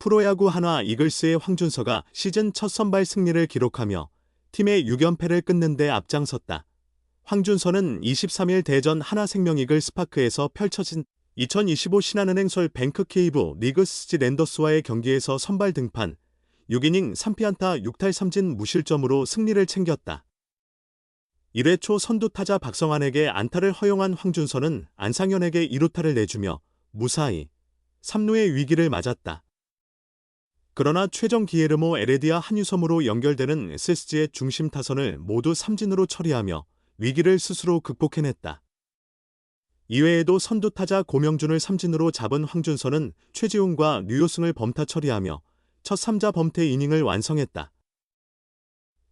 프로야구 한화 이글스의 황준서가 시즌 첫 선발 승리를 기록하며 팀의 6연패를 끊는 데 앞장섰다. 황준서는 23일 대전 하나생명이글 스파크에서 펼쳐진 2025 신한은행 설 뱅크케이브 리그 스지 랜더스와의 경기에서 선발 등판, 6이닝 3피안타 6탈 3진 무실점으로 승리를 챙겼다. 1회 초 선두타자 박성환에게 안타를 허용한 황준서는 안상현에게 2루타를 내주며 무사히 3루의 위기를 맞았다. 그러나 최정 기에르모 에레디아 한유섬으로 연결되는 SSG의 중심 타선을 모두 삼진으로 처리하며 위기를 스스로 극복해냈다. 이외에도 선두타자 고명준을 삼진으로 잡은 황준서는 최지훈과 류효승을 범타 처리하며 첫 3자 범퇴 이닝을 완성했다.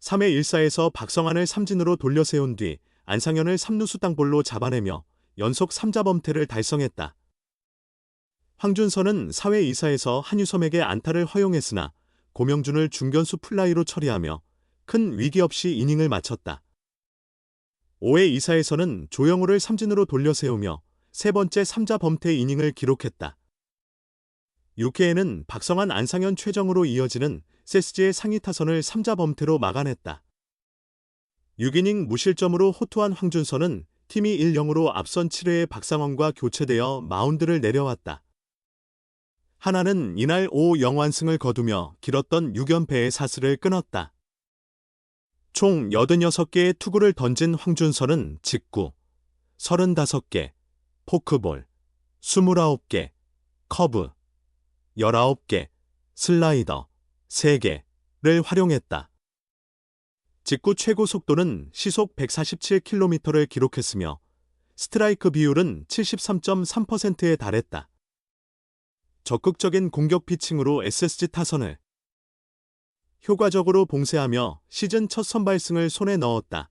3회 1사에서 박성환을 삼진으로 돌려 세운 뒤 안상현을 3루수 땅볼로 잡아내며 연속 3자 범퇴를 달성했다. 황준서는 4회 2사에서 한유섬에게 안타를 허용했으나 고명준을 중견수 플라이로 처리하며 큰 위기 없이 이닝을 마쳤다. 5회 2사에서는 조영우를 삼진으로 돌려 세우며 세 번째 3자 범퇴 이닝을 기록했다. 6회에는 박성환 안상현 최정으로 이어지는 세스지의 상위 타선을 3자 범퇴로 막아냈다. 6이닝 무실점으로 호투한 황준서는 팀이 1-0으로 앞선 7회에 박상원과 교체되어 마운드를 내려왔다. 하나는 이날 5영완승을 거두며 길었던 6연패의 사슬을 끊었다. 총 86개의 투구를 던진 황준서는 직구, 35개, 포크볼, 29개, 커브, 19개, 슬라이더, 3개를 활용했다. 직구 최고 속도는 시속 147km를 기록했으며 스트라이크 비율은 73.3%에 달했다. 적극적인 공격 피칭으로 SSG 타선을 효과적으로 봉쇄하며 시즌 첫 선발승을 손에 넣었다.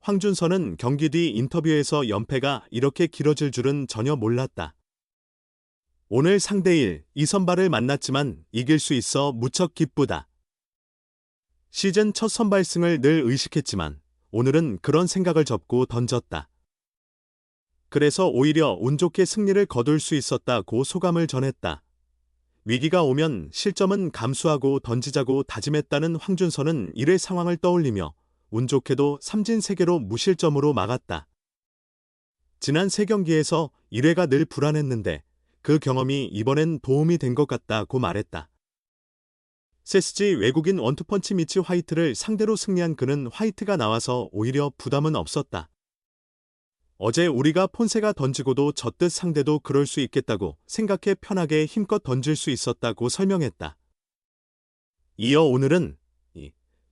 황준서는 경기 뒤 인터뷰에서 연패가 이렇게 길어질 줄은 전혀 몰랐다. 오늘 상대일 이 선발을 만났지만 이길 수 있어 무척 기쁘다. 시즌 첫 선발승을 늘 의식했지만 오늘은 그런 생각을 접고 던졌다. 그래서 오히려 운 좋게 승리를 거둘 수 있었다고 소감을 전했다. 위기가 오면 실점은 감수하고 던지자고 다짐했다는 황준서는 1회 상황을 떠올리며 운 좋게도 삼진 3개로 무실점으로 막았다. 지난 3경기에서 1회가 늘 불안했는데 그 경험이 이번엔 도움이 된 것 같다고 말했다. 세스지 외국인 원투펀치 미치 화이트를 상대로 승리한 그는 화이트가 나와서 오히려 부담은 없었다. 어제 우리가 폰세가 던지고도 졌듯 상대도 그럴 수 있겠다고 생각해 편하게 힘껏 던질 수 있었다고 설명했다. 이어 오늘은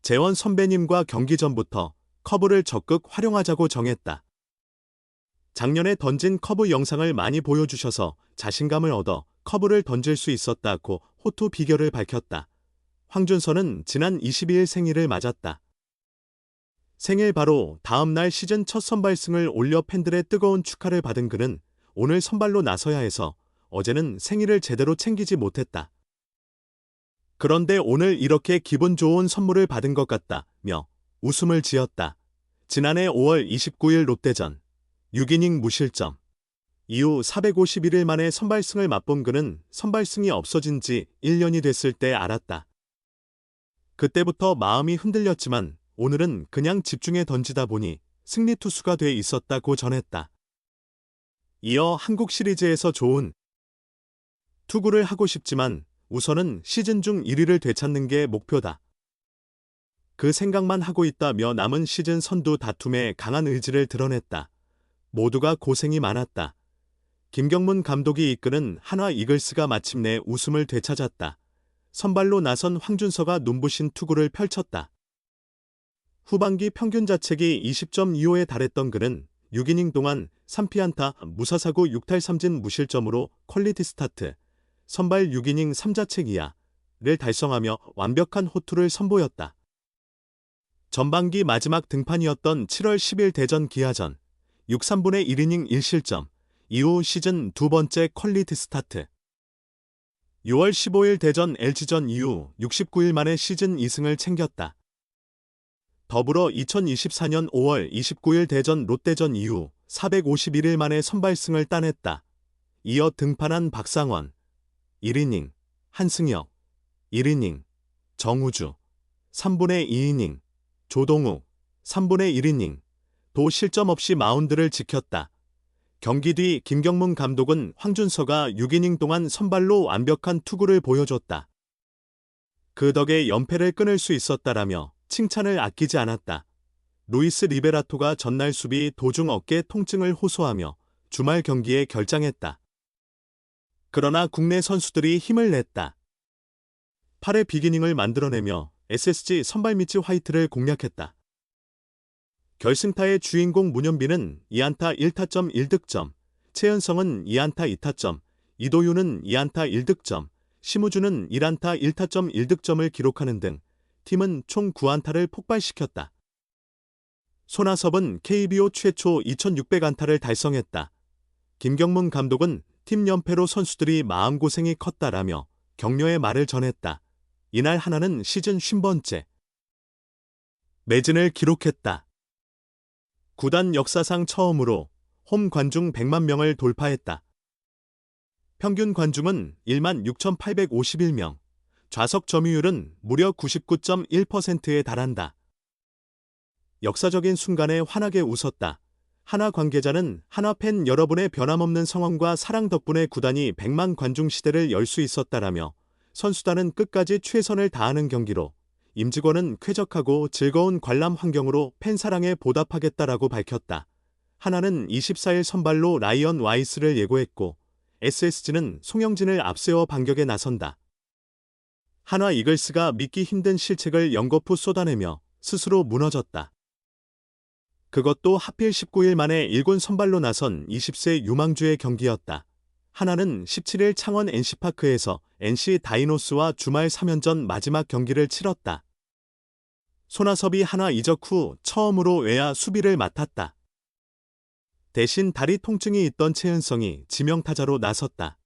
재원 선배님과 경기 전부터 커브를 적극 활용하자고 정했다. 작년에 던진 커브 영상을 많이 보여주셔서 자신감을 얻어 커브를 던질 수 있었다고 호투 비결을 밝혔다. 황준서는 지난 22일 생일을 맞았다. 생일 바로 다음 날 시즌 첫 선발승을 올려 팬들의 뜨거운 축하를 받은 그는 오늘 선발로 나서야 해서 어제는 생일을 제대로 챙기지 못했다. 그런데 오늘 이렇게 기분 좋은 선물을 받은 것 같다며 웃음을 지었다. 지난해 5월 29일 롯데전 6이닝 무실점 이후 451일 만에 선발승을 맛본 그는 선발승이 없어진 지 1년이 됐을 때 알았다. 그때부터 마음이 흔들렸지만 오늘은 그냥 집중해 던지다 보니 승리 투수가 돼 있었다고 전했다. 이어 한국 시리즈에서 좋은 투구를 하고 싶지만 우선은 시즌 중 1위를 되찾는 게 목표다. 그 생각만 하고 있다며 남은 시즌 선두 다툼에 강한 의지를 드러냈다. 모두가 고생이 많았다. 김경문 감독이 이끄는 한화 이글스가 마침내 웃음을 되찾았다. 선발로 나선 황준서가 눈부신 투구를 펼쳤다. 후반기 평균 자책이 20.25에 달했던 그는 6이닝 동안 3피안타 무사사구 6탈 3진 무실점으로 퀄리티 스타트, 선발 6이닝 3자책 이하를 달성하며 완벽한 호투를 선보였다. 전반기 마지막 등판이었던 7월 10일 대전 기아전 6 3분의 1이닝 1실점 이후 시즌 두 번째 퀄리티 스타트 6월 15일 대전 LG전 이후 69일 만에 시즌 2승을 챙겼다. 더불어 2024년 5월 29일 대전 롯데전 이후 451일 만에 선발승을 따냈다. 이어 등판한 박상원, 1이닝, 한승혁, 1이닝, 정우주 3분의 2이닝, 조동욱 3분의 1이닝, 도 실점 없이 마운드를 지켰다. 경기 뒤 김경문 감독은 황준서가 6이닝 동안 선발로 완벽한 투구를 보여줬다. 그 덕에 연패를 끊을 수 있었다라며 칭찬을 아끼지 않았다. 루이스 리베라토가 전날 수비 도중 어깨 통증을 호소하며 주말 경기에 결장했다. 그러나 국내 선수들이 힘을 냈다. 8회 비기닝을 만들어내며 SSG 선발 미치 화이트를 공략했다. 결승타의 주인공 문현빈은 2안타 1타점 1득점, 최연성은 2안타 2타점, 이도윤은 2안타 1득점, 심우주는 1안타 1타점 1득점을 기록하는 등 팀은 총 9안타를 폭발시켰다. 손아섭은 KBO 최초 2600안타를 달성했다. 김경문 감독은 팀 연패로 선수들이 마음고생이 컸다라며 격려의 말을 전했다. 이날 하나는 시즌 50번째 매진을 기록했다. 구단 역사상 처음으로 홈 관중 100만 명을 돌파했다. 평균 관중은 1만 6,851명, 좌석 점유율은 무려 99.1%에 달한다. 역사적인 순간에 환하게 웃었다. 하나 관계자는 하나 팬 여러분의 변함없는 성원과 사랑 덕분에 구단이 100만 관중 시대를 열 수 있었다라며 선수단은 끝까지 최선을 다하는 경기로 임직원은 쾌적하고 즐거운 관람 환경으로 팬 사랑에 보답하겠다라고 밝혔다. 하나는 24일 선발로 라이언 와이스를 예고했고 SSG는 송영진을 앞세워 반격에 나선다. 한화 이글스가 믿기 힘든 실책을 연거푸 쏟아내며 스스로 무너졌다. 그것도 하필 19일 만에 일군 선발로 나선 20세 유망주의 경기였다. 하나는 17일 창원 NC파크에서 NC 다이노스와 주말 3연전 마지막 경기를 치렀다. 손아섭이 하나 이적 후 처음으로 외야 수비를 맡았다. 대신 다리 통증이 있던 최은성이 지명타자로 나섰다.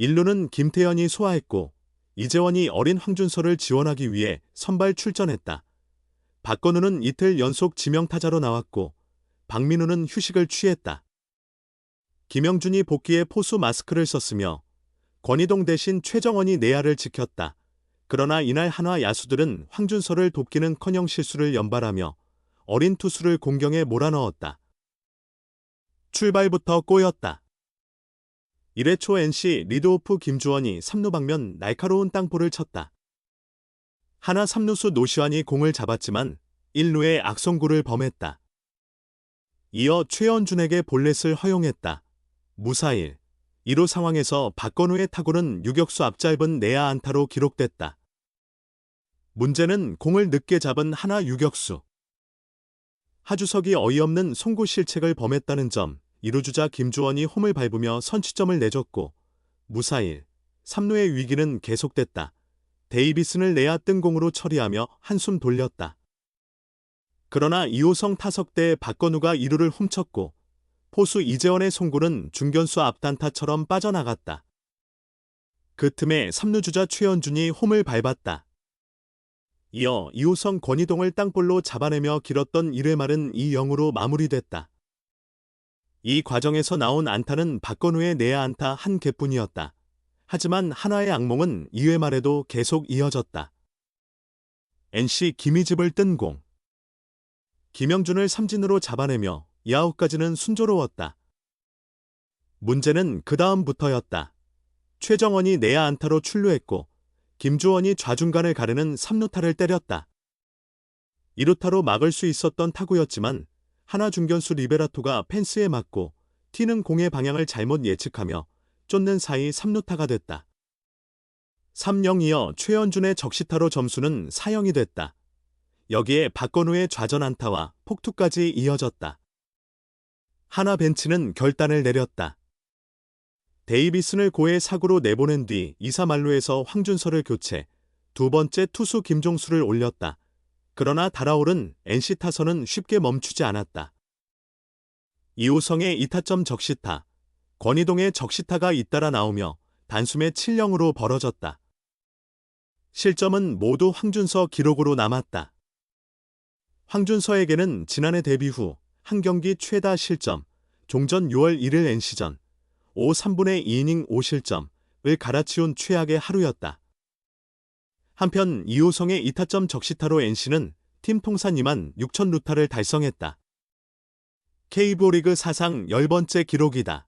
1루는 김태현이 소화했고 이재원이 어린 황준서를 지원하기 위해 선발 출전했다. 박건우는 이틀 연속 지명타자로 나왔고 박민우는 휴식을 취했다. 김영준이 복귀에 포수 마스크를 썼으며 권희동 대신 최정원이 내야를 지켰다. 그러나 이날 한화 야수들은 황준서를 돕기는커녕 실수를 연발하며 어린 투수를 공경에 몰아넣었다. 출발부터 꼬였다. 1회 초 NC 리드오프 김주원이 3루 방면 날카로운 땅볼을 쳤다. 하나 3루수 노시환이 공을 잡았지만 1루에 악송구를 범했다. 이어 최연준에게 볼넷을 허용했다. 무사일. 1루 상황에서 박건우의 타구는 유격수 앞짧은 내야 안타로 기록됐다. 문제는 공을 늦게 잡은 하나 유격수. 하주석이 어이없는 송구 실책을 범했다는 점, 2루주자 김주원이 홈을 밟으며 선취점을 내줬고, 무사일, 3루의 위기는 계속됐다. 데이비슨을 내야 뜬공으로 처리하며 한숨 돌렸다. 그러나 2호성 타석 때 박건우가 2루를 훔쳤고, 포수 이재원의 송구는 중견수 앞단타처럼 빠져나갔다. 그 틈에 3루 주자 최현준이 홈을 밟았다. 이어 이호성 권희동을 땅볼로 잡아내며 길었던 1회 말은 2-0으로 마무리됐다. 이 과정에서 나온 안타는 박건우의 내야 안타 한 개뿐이었다. 하지만 하나의 악몽은 2회 말에도 계속 이어졌다. NC 김희집을 뜬 공. 김영준을 삼진으로 잡아내며 야후까지는 순조로웠다. 문제는 그 다음부터였다. 최정원이 내야 안타로 출루했고 김주원이 좌중간을 가르는 3루타를 때렸다. 2루타로 막을 수 있었던 타구였지만 하나 중견수 리베라토가 펜스에 맞고 티는 공의 방향을 잘못 예측하며 쫓는 사이 3루타가 됐다. 3영 이어 최현준의 적시타로 점수는 4영이 됐다. 여기에 박건우의 좌전 안타와 폭투까지 이어졌다. 하나 벤치는 결단을 내렸다. 데이비슨을 고해 사구로 내보낸 뒤 2사 말루에서 황준서를 교체, 두 번째 투수 김종수를 올렸다. 그러나 달아오른 NC 타선은 쉽게 멈추지 않았다. 이우성의 2타점 적시타, 권희동의 적시타가 잇따라 나오며 단숨에 7영으로 벌어졌다. 실점은 모두 황준서 기록으로 남았다. 황준서에게는 지난해 데뷔 후 한 경기 최다 실점, 종전 6월 1일 NC전, 5 3분의 2이닝 5실점을 갈아치운 최악의 하루였다. 한편 이호성의 2타점 적시타로 NC는 팀 통산 2만 6천 루타를 달성했다. K브로리그 사상 10번째 기록이다.